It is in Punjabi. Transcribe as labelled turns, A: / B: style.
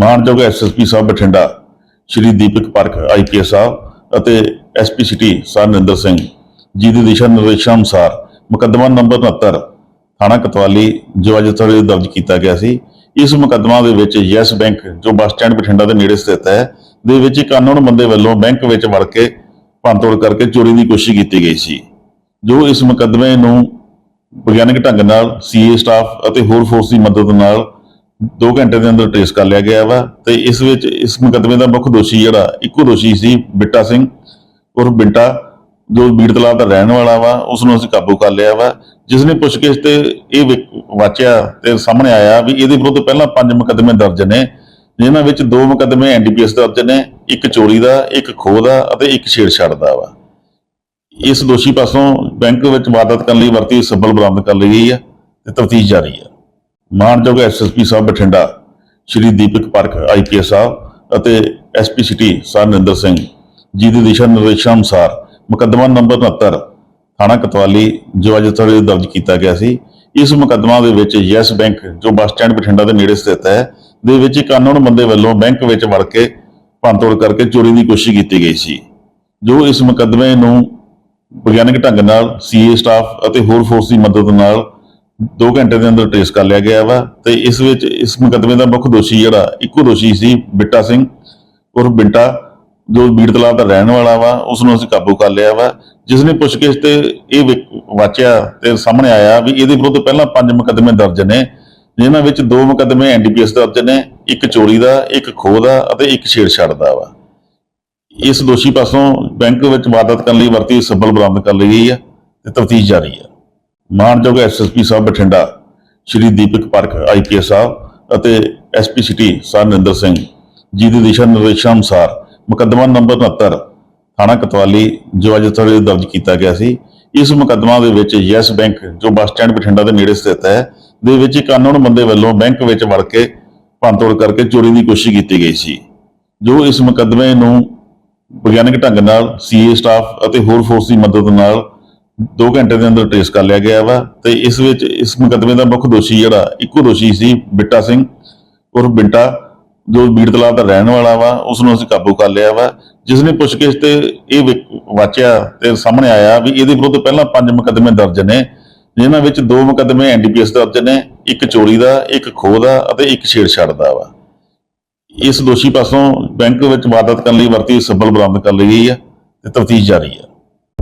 A: ਮਾਨਯੋਗ ਐਸਐਸਪੀ ਸਾਹਿਬ ਬਠਿੰਡਾ, ਸ਼੍ਰੀ ਦੀਪਕ ਪਾਰਕ ਆਈਪੀਐਸ ਸਾਹਿਬ ਅਤੇ SP city sir Narinder Singh ji ਦੇ ਦਿਸ਼ਾ ਨਿਰਦੇਸ਼ਾਂ ਅਨੁਸਾਰ ਮੁਕੱਦਮਾ ਨੰਬਰ 69 ਥਾਣਾ ਕਤਵਾਲੀ ਜੋ ਅੱਜ ਤੱਕ ਦਰਜ ਕੀਤਾ ਗਿਆ ਸੀ। ਇਸ ਮੁਕੱਦਮਾ ਦੇ ਵਿੱਚ ਯੈਸ ਬੈਂਕ, ਜੋ ਬੱਸ ਸਟੈਂਡ ਬਠਿੰਡਾ ਦੇ ਨੇੜੇ ਸਥਿਤ ਹੈ, ਦੇ ਵਿੱਚ ਇੱਕ ਅਨਨੋਨ ਬੰਦੇ ਵੱਲੋਂ ਬੈਂਕ ਵਿੱਚ ਵੜ ਕੇ ਭੰਨਤੋੜ ਕਰਕੇ ਚੋਰੀ ਦੀ ਕੋਸ਼ਿਸ਼ ਕੀਤੀ ਗਈ ਸੀ। ਜੋ ਇਸ ਮੁਕੱਦਮੇ ਨੂੰ ਵਿਗਿਆਨਕ ਢੰਗ ਨਾਲ ਸੀਏ ਸਟਾਫ ਅਤੇ ਹੋਰ ਫੋਰਸ ਦੀ ਮਦਦ ਨਾਲ 2 ਘੰਟੇ ਦੇ ਅੰਦਰ ਟ੍ਰੇਸ ਕਰ ਲਿਆ ਗਿਆ ਵਾ ਤੇ ਇਸ ਵਿੱਚ ਇਸ ਮੁਕੱਦਮੇ ਦਾ ਮੁੱਖ ਦੋਸ਼ੀ ਜਿਹੜਾ, ਇੱਕੋ ਦੋਸ਼ੀ ਸੀ ਬਿੱਟਾ ਸਿੰਘ ਉਰਫ ਬਿੱਟਾ, ਜੋ ਬੀੜ ਤਲਾਬ ਦਾ ਰਹਿਣ ਵਾਲਾ ਵਾ ਉਸ ਨੂੰ ਅਸੀਂ ਕਾਬੂ ਕਰ ਲਿਆ ਵਾ। ਜਿਸ ਨੇ ਪੁੱਛਗਿੱਛ ਤੇ ਇਹ ਵਾਚਿਆ ਤੇ ਸਾਹਮਣੇ ਆਇਆ ਵੀ ਇਹਦੇ ਵਿਰੁੱਧ ਪਹਿਲਾਂ ਪੰਜ ਮੁਕੱਦਮੇ ਦਰਜ ਨੇ, ਜਿਨ੍ਹਾਂ ਵਿੱਚ ਦੋ ਮੁਕੱਦਮੇ ਐਨਡੀਪੀਐਸ ਦਰਜ ਨੇ, ਇੱਕ ਚੋਰੀ ਦਾ, ਇੱਕ ਖੋਹ ਦਾ ਅਤੇ ਇੱਕ ਛੇੜਛਾੜ ਦਾ ਵਾ। ਇਸ ਦੋਸ਼ੀ ਪਾਸੋਂ ਬੈਂਕ ਵਿੱਚ ਵਾਰਦਾਤ ਕਰਨ ਲਈ ਵਰਤੀ ਸੱਬਲ ਬਰਾਮਦ ਕਰ ਲਈ ਗਈ ਹੈ ਤੇ ਤਫਤੀਸ਼ ਜਾਰੀ ਹੈ ਮਾਨਯੋਗ ਐਸਐਸਪੀ ਸਾਹਿਬ ਬਠਿੰਡਾ, ਸ਼੍ਰੀ ਦੀਪਕ ਪਾਰਕ ਆਈਪੀਐਸ ਸਾਹਿਬ ਅਤੇ SP city sir Narinder Singh ji ਦੇ ਦਿਸ਼ਾ ਨਿਰਦੇਸ਼ਾਂ ਅਨੁਸਾਰ ਮੁਕੱਦਮਾ ਨੰਬਰ 69 ਥਾਣਾ ਕਤਵਾਲੀ ਜੋ ਅੱਜ ਤੱਕ ਦਰਜ ਕੀਤਾ ਗਿਆ ਸੀ। ਇਸ ਮੁਕੱਦਮਾ ਦੇ ਵਿੱਚ ਯੈਸ ਬੈਂਕ, ਜੋ ਬੱਸ ਸਟੈਂਡ ਬਠਿੰਡਾ ਦੇ ਨੇੜੇ ਸਥਿਤ ਹੈ, ਦੇ ਵਿੱਚ ਇੱਕ ਅਨਨੋਨ ਬੰਦੇ ਵੱਲੋਂ ਬੈਂਕ ਵਿੱਚ ਵੜ ਕੇ ਭੰਨਤੋੜ ਕਰਕੇ ਚੋਰੀ ਦੀ ਕੋਸ਼ਿਸ਼ ਕੀਤੀ ਗਈ ਸੀ। ਜੋ ਇਸ ਮੁਕੱਦਮੇ ਨੂੰ ਵਿਗਿਆਨਕ ਢੰਗ ਨਾਲ ਸੀਏ ਸਟਾਫ ਅਤੇ ਹੋਰ ਫੋਰਸ ਦੀ ਮਦਦ ਨਾਲ 2 ਘੰਟੇ ਦੇ ਅੰਦਰ ਟ੍ਰੇਸ ਕਰ ਲਿਆ ਗਿਆ ਵਾ ਤੇ ਇਸ ਵਿੱਚ ਇਸ ਮੁਕੱਦਮੇ ਦਾ ਮੁੱਖ ਦੋਸ਼ੀ ਜਿਹੜਾ, ਇੱਕੋ ਦੋਸ਼ੀ ਸੀ ਬਿੱਟਾ ਸਿੰਘ ਉਰਫ ਬਿੰਟਾ, ਜੋ ਬੀੜ ਤਲਾਬ ਦਾ ਰਹਿਣ ਵਾਲਾ ਵਾ ਉਸ ਨੂੰ ਅਸੀਂ ਕਾਬੂ ਕਰ ਲਿਆ ਵਾ। ਜਿਸ ਨੇ ਪੁੱਛਗਿੱਛ ਤੇ ਇਹ ਵਿਕ- ਵਾਚਿਆ ਤੇ ਸਾਹਮਣੇ ਆਇਆ ਵੀ ਇਹਦੇ ਵਿਰੁੱਧ ਪਹਿਲਾਂ ਪੰਜ ਮੁਕੱਦਮੇ ਦਰਜ ਨੇ, ਜਿਨ੍ਹਾਂ ਵਿੱਚ ਦੋ ਮੁਕੱਦਮੇ ਐਨਡੀਪੀਐਸ ਦਰਜ ਨੇ, ਇੱਕ ਚੋਰੀ ਦਾ, ਇੱਕ ਖੋਹ ਦਾ ਅਤੇ ਇੱਕ ਛੇੜਛਾੜ ਦਾ ਵਾ। ਇਸ ਦੋਸ਼ੀ ਪਾਸੋਂ ਬੈਂਕ ਵਿੱਚ ਵਾਰਦਾਤ ਕਰਨ ਲਈ ਵਰਤੀ ਸੱਬਲ ਬਰਾਮਦ ਕਰ ਲਈ ਗਈ ਹੈ ਤੇ ਤਫਤੀਸ਼ ਜਾਰੀ ਹੈ ਮਾਨਯੋਗ ਐਸਐਸਪੀ ਸਾਹਿਬ ਬਠਿੰਡਾ, ਸ਼੍ਰੀ ਦੀਪਕ ਪਾਰਕ ਆਈਪੀਐਸ ਸਾਹਿਬ ਅਤੇ SP city sir Narinder Singh ji ਦੇ ਦਿਸ਼ਾ ਨਿਰਦੇਸ਼ਾਂ ਅਨੁਸਾਰ ਮੁਕੱਦਮਾ ਨੰਬਰ 69 ਥਾਣਾ ਕਤਵਾਲੀ ਜੋ ਅੱਜ ਤੱਕ ਦਰਜ ਕੀਤਾ ਗਿਆ ਸੀ। ਇਸ ਮੁਕੱਦਮਾ ਦੇ ਵਿੱਚ ਯੈਸ ਬੈਂਕ, ਜੋ ਬੱਸ ਸਟੈਂਡ ਬਠਿੰਡਾ ਦੇ ਨੇੜੇ ਸਥਿਤ ਹੈ, ਦੇ ਵਿੱਚ ਇੱਕ ਅਨਨੋਨ ਬੰਦੇ ਵੱਲੋਂ ਬੈਂਕ ਵਿੱਚ ਵੜ ਕੇ ਭੰਨਤੋੜ ਕਰਕੇ ਚੋਰੀ ਦੀ ਕੋਸ਼ਿਸ਼ ਕੀਤੀ ਗਈ ਸੀ। ਜੋ ਇਸ ਮੁਕੱਦਮੇ ਨੂੰ ਵਿਗਿਆਨਕ ਢੰਗ ਨਾਲ ਸੀਏ ਸਟਾਫ ਅਤੇ ਹੋਰ ਫੋਰਸ ਦੀ ਮਦਦ ਨਾਲ 2 ਘੰਟੇ ਦੇ ਅੰਦਰ ਟ੍ਰੇਸ ਕਰ ਲਿਆ ਗਿਆ ਵਾ ਤੇ ਇਸ ਵਿੱਚ ਇਸ ਮੁਕੱਦਮੇ ਦਾ ਮੁੱਖ ਦੋਸ਼ੀ ਜਿਹੜਾ, ਇੱਕੋ ਦੋਸ਼ੀ ਸੀ ਬਿੱਟਾ ਸਿੰਘ ਉਰਫ ਬਿੰਟਾ, ਜੋ ਬੀੜ ਤਲਾਬ ਦਾ ਰਹਿਣ ਵਾਲਾ ਵਾ ਉਸ ਨੂੰ ਅਸੀਂ ਕਾਬੂ ਕਰ ਲਿਆ ਵਾ। ਜਿਸ ਨੇ ਪੁੱਛਗਿੱਛ ਤੇ ਇਹ ਵਾਚਿਆ ਤੇ ਸਾਹਮਣੇ ਆਇਆ ਵੀ ਇਹਦੇ ਵਿਰੁੱਧ ਪਹਿਲਾਂ ਪੰਜ ਮੁਕੱਦਮੇ ਦਰਜ ਨੇ, ਜਿਨ੍ਹਾਂ ਵਿੱਚ ਦੋ ਮੁਕੱਦਮੇ ਐਨਡੀਪੀਐਸ ਦਰਜ ਨੇ, ਇੱਕ ਚੋਰੀ ਦਾ, ਇੱਕ ਖੋਹ ਦਾ ਅਤੇ ਇੱਕ ਛੇੜਛਾੜ ਦਾ ਵਾ। ਇਸ ਦੋਸ਼ੀ ਪਾਸੋਂ ਬੈਂਕ ਵਿੱਚ ਵਾਰਦਾਤ ਕਰਨ ਲਈ ਵਰਤੀ ਸੱਬਲ ਬਰਾਮਦ ਕਰ ਲਈ ਗਈ ਹੈ ਤੇ ਤਫਤੀਸ਼ ਜਾਰੀ ਹੈ